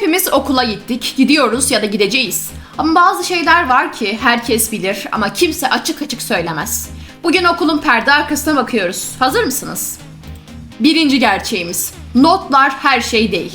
Hepimiz okula gittik, gidiyoruz ya da gideceğiz. Ama bazı şeyler var ki herkes bilir ama kimse açık açık söylemez. Bugün okulun perde arkasına bakıyoruz. Hazır mısınız? Birinci gerçeğimiz. Notlar her şey değil.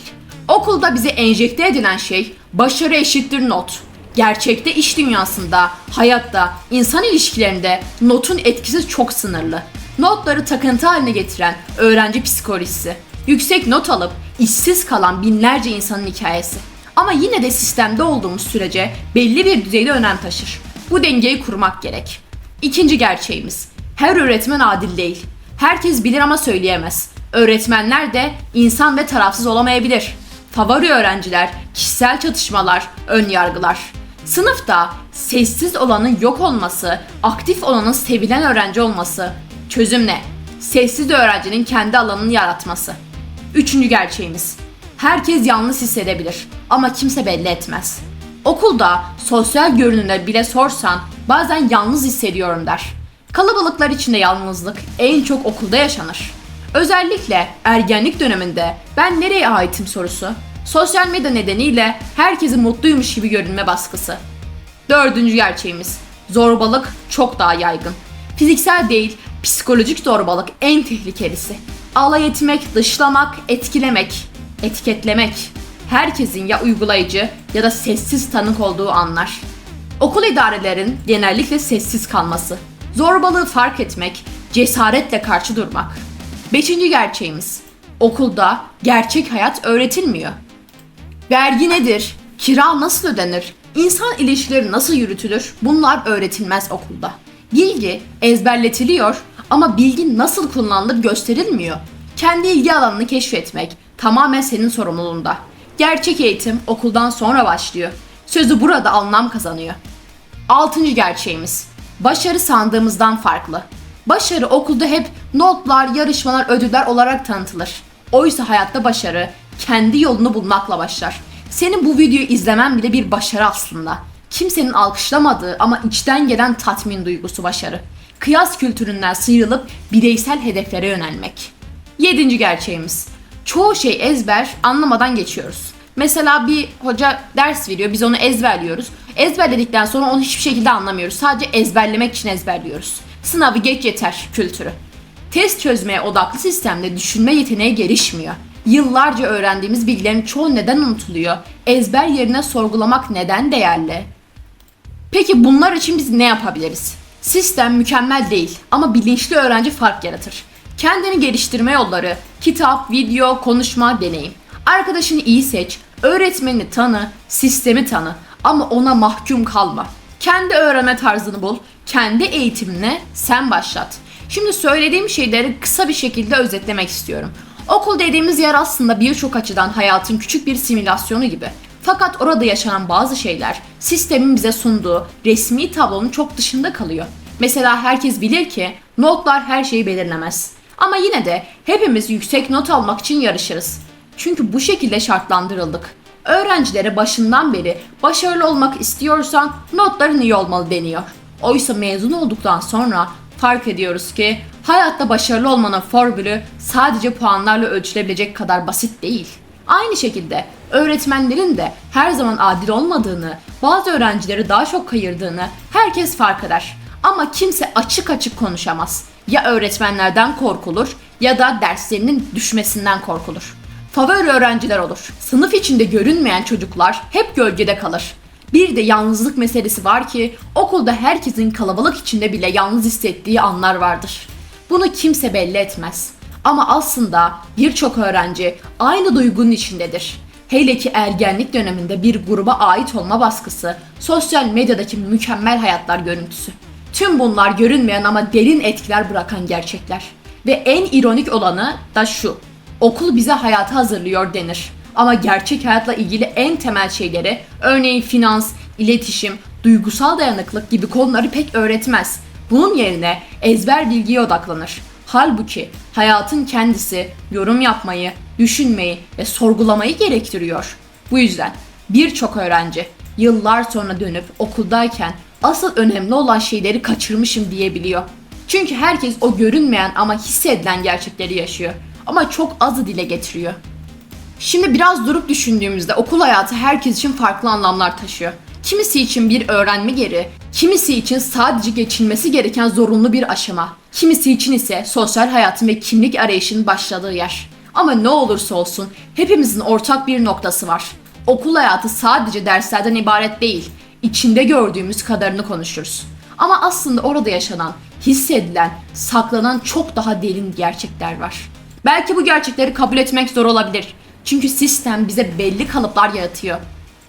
Okulda bize enjekte edilen şey başarı eşittir not. Gerçekte iş dünyasında, hayatta, insan ilişkilerinde notun etkisi çok sınırlı. Notları takıntı haline getiren öğrenci psikolojisi. Yüksek not alıp işsiz kalan binlerce insanın hikayesi. Ama yine de sistemde olduğumuz sürece belli bir düzeyde önem taşır. Bu dengeyi kurmak gerek. İkinci gerçeğimiz. Her öğretmen adil değil. Herkes bilir ama söyleyemez. Öğretmenler de insan ve tarafsız olamayabilir. Favori öğrenciler, kişisel çatışmalar, ön yargılar. Sınıfta sessiz olanın yok olması, aktif olanın sevilen öğrenci olması. Çözüm ne? Sessiz öğrencinin kendi alanını yaratması. Üçüncü gerçeğimiz. Herkes yalnız hissedebilir ama kimse belli etmez. Okulda sosyal görünümler bile sorsan bazen yalnız hissediyorum der. Kalabalıklar içinde yalnızlık en çok okulda yaşanır. Özellikle ergenlik döneminde ben nereye aitim sorusu, sosyal medya nedeniyle herkesin mutluymuş gibi görünme baskısı. Dördüncü gerçeğimiz. Zorbalık çok daha yaygın. Fiziksel değil, psikolojik zorbalık en tehlikelisi. Alay etmek, dışlamak, etkilemek, etiketlemek. Herkesin ya uygulayıcı ya da sessiz tanık olduğu anlar. Okul idarelerin genellikle sessiz kalması. Zorbalığı fark etmek, cesaretle karşı durmak. Beşinci gerçeğimiz. Okulda gerçek hayat öğretilmiyor. Vergi nedir? Kira nasıl ödenir? İnsan ilişkileri nasıl yürütülür? Bunlar öğretilmez okulda. Bilgi ezberletiliyor ama bilgi nasıl kullanılır gösterilmiyor. Kendi ilgi alanını keşfetmek tamamen senin sorumluluğunda. Gerçek eğitim okuldan sonra başlıyor. Sözü burada anlam kazanıyor. Altıncı gerçeğimiz. Başarı sandığımızdan farklı. Başarı okulda hep notlar, yarışmalar, ödüller olarak tanıtılır. Oysa hayatta başarı kendi yolunu bulmakla başlar. Senin bu videoyu izlemen bile bir başarı aslında. Kimsenin alkışlamadığı ama içten gelen tatmin duygusu başarı. Kıyas kültüründen sıyrılıp bireysel hedeflere yönelmek. Yedinci gerçeğimiz. Çoğu şey ezber, anlamadan geçiyoruz. Mesela bir hoca ders veriyor, biz onu ezberliyoruz. Ezberledikten sonra onu hiçbir şekilde anlamıyoruz. Sadece ezberlemek için ezberliyoruz. Sınavı geç yeter kültürü. Test çözmeye odaklı sistemde düşünme yeteneği gelişmiyor. Yıllarca öğrendiğimiz bilgilerin çoğu neden unutuluyor? Ezber yerine sorgulamak neden değerli? Peki bunlar için biz ne yapabiliriz? Sistem mükemmel değil ama bilinçli öğrenci fark yaratır. Kendini geliştirme yolları, kitap, video, konuşma, deneyim. Arkadaşını iyi seç, öğretmenini tanı, sistemi tanı ama ona mahkum kalma. Kendi öğrenme tarzını bul, kendi eğitimine sen başlat. Şimdi söylediğim şeyleri kısa bir şekilde özetlemek istiyorum. Okul dediğimiz yer aslında birçok açıdan hayatın küçük bir simülasyonu gibi. Fakat orada yaşanan bazı şeyler sistemin bize sunduğu resmi tablonun çok dışında kalıyor. Mesela herkes bilir ki notlar her şeyi belirlemez. Ama yine de hepimiz yüksek not almak için yarışırız. Çünkü bu şekilde şartlandırıldık. Öğrencilere başından beri başarılı olmak istiyorsan notların iyi olmalı deniyor. Oysa mezun olduktan sonra fark ediyoruz ki hayatta başarılı olmanın formülü sadece puanlarla ölçülebilecek kadar basit değil. Aynı şekilde öğretmenlerin de her zaman adil olmadığını, bazı öğrencileri daha çok kayırdığını herkes fark eder. Ama kimse açık açık konuşamaz. Ya öğretmenlerden korkulur ya da derslerinin düşmesinden korkulur. Favori öğrenciler olur. Sınıf içinde görünmeyen çocuklar hep gölgede kalır. Bir de yalnızlık meselesi var ki okulda herkesin kalabalık içinde bile yalnız hissettiği anlar vardır. Bunu kimse belli etmez. Ama aslında birçok öğrenci aynı duygunun içindedir. Hele ki ergenlik döneminde bir gruba ait olma baskısı, sosyal medyadaki mükemmel hayatlar görüntüsü. Tüm bunlar görünmeyen ama derin etkiler bırakan gerçekler. Ve en ironik olanı da şu. Okul bize hayata hazırlıyor denir. Ama gerçek hayatla ilgili en temel şeyleri, örneğin finans, iletişim, duygusal dayanıklık gibi konuları pek öğretmez. Bunun yerine ezber bilgiye odaklanır. Halbuki hayatın kendisi yorum yapmayı, düşünmeyi ve sorgulamayı gerektiriyor. Bu yüzden birçok öğrenci yıllar sonra dönüp okuldayken asıl önemli olan şeyleri kaçırmışım diyebiliyor. Çünkü herkes o görünmeyen ama hissedilen gerçekleri yaşıyor. Ama çok azı dile getiriyor. Şimdi biraz durup düşündüğümüzde okul hayatı herkes için farklı anlamlar taşıyor. Kimisi için bir öğrenme geri, kimisi için sadece geçilmesi gereken zorunlu bir aşama, kimisi için ise sosyal hayatın ve kimlik arayışının başladığı yer. Ama ne olursa olsun hepimizin ortak bir noktası var. Okul hayatı sadece derslerden ibaret değil, içinde gördüğümüz kadarını konuşuruz. Ama aslında orada yaşanan, hissedilen, saklanan çok daha derin gerçekler var. Belki bu gerçekleri kabul etmek zor olabilir. Çünkü sistem bize belli kalıplar yaratıyor.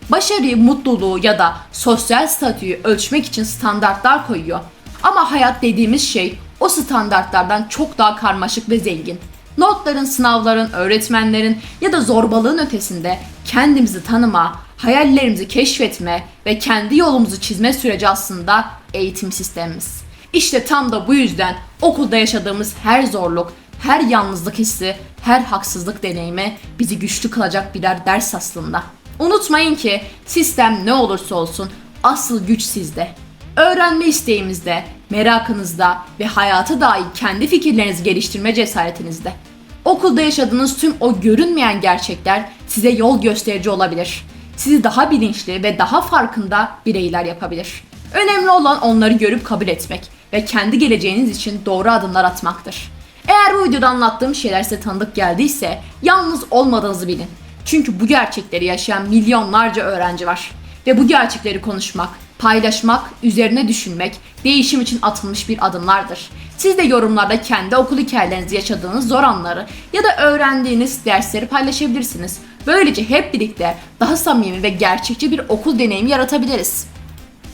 Başarıyı, mutluluğu ya da sosyal statüyü ölçmek için standartlar koyuyor. Ama hayat dediğimiz şey o standartlardan çok daha karmaşık ve zengin. Notların, sınavların, öğretmenlerin ya da zorbalığın ötesinde kendimizi tanıma, hayallerimizi keşfetme ve kendi yolumuzu çizme süreci aslında eğitim sistemimiz. İşte tam da bu yüzden okulda yaşadığımız her zorluk, her yalnızlık hissi, her haksızlık deneyimi bizi güçlü kılacak birer ders aslında. Unutmayın ki sistem ne olursa olsun asıl güç sizde. Öğrenme isteğimizde, merakınızda ve hayata dair kendi fikirlerinizi geliştirme cesaretinizde. Okulda yaşadığınız tüm o görünmeyen gerçekler size yol gösterici olabilir. Sizi daha bilinçli ve daha farkında bireyler yapabilir. Önemli olan onları görüp kabul etmek ve kendi geleceğiniz için doğru adımlar atmaktır. Eğer bu videoda anlattığım şeyler size tanıdık geldiyse yalnız olmadığınızı bilin. Çünkü bu gerçekleri yaşayan milyonlarca öğrenci var. Ve bu gerçekleri konuşmak, paylaşmak, üzerine düşünmek değişim için atılmış bir adımlardır. Siz de yorumlarda kendi okul hikayelerinizi yaşadığınız zor anları ya da öğrendiğiniz dersleri paylaşabilirsiniz. Böylece hep birlikte daha samimi ve gerçekçi bir okul deneyimi yaratabiliriz.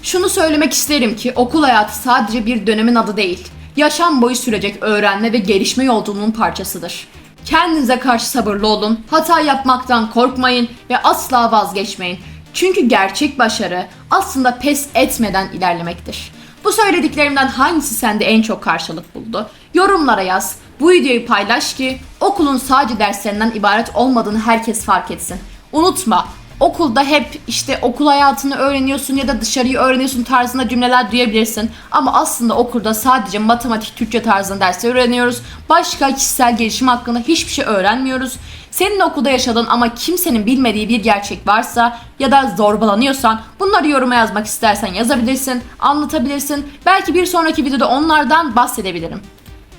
Şunu söylemek isterim ki okul hayatı sadece bir dönemin adı değil. Yaşam boyu sürecek öğrenme ve gelişme yolculuğunun parçasıdır. Kendinize karşı sabırlı olun, hata yapmaktan korkmayın ve asla vazgeçmeyin. Çünkü gerçek başarı aslında pes etmeden ilerlemektir. Bu söylediklerimden hangisi sende en çok karşılık buldu? Yorumlara yaz. Bu videoyu paylaş ki okulun sadece derslerinden ibaret olmadığını herkes fark etsin. Unutma, okulda hep işte okul hayatını öğreniyorsun ya da dışarıyı öğreniyorsun tarzında cümleler duyabilirsin. Ama aslında okulda sadece matematik, Türkçe tarzında dersler öğreniyoruz. Başka kişisel gelişim hakkında hiçbir şey öğrenmiyoruz. Senin okulda yaşadığın ama kimsenin bilmediği bir gerçek varsa ya da zorbalanıyorsan bunları yoruma yazmak istersen yazabilirsin, anlatabilirsin. Belki bir sonraki videoda onlardan bahsedebilirim.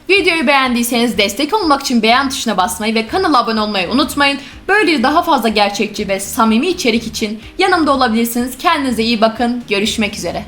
Videoyu beğendiyseniz destek olmak için beğen tuşuna basmayı ve kanala abone olmayı unutmayın. Böyle daha fazla gerçekçi ve samimi içerik için yanımda olabilirsiniz. Kendinize iyi bakın. Görüşmek üzere.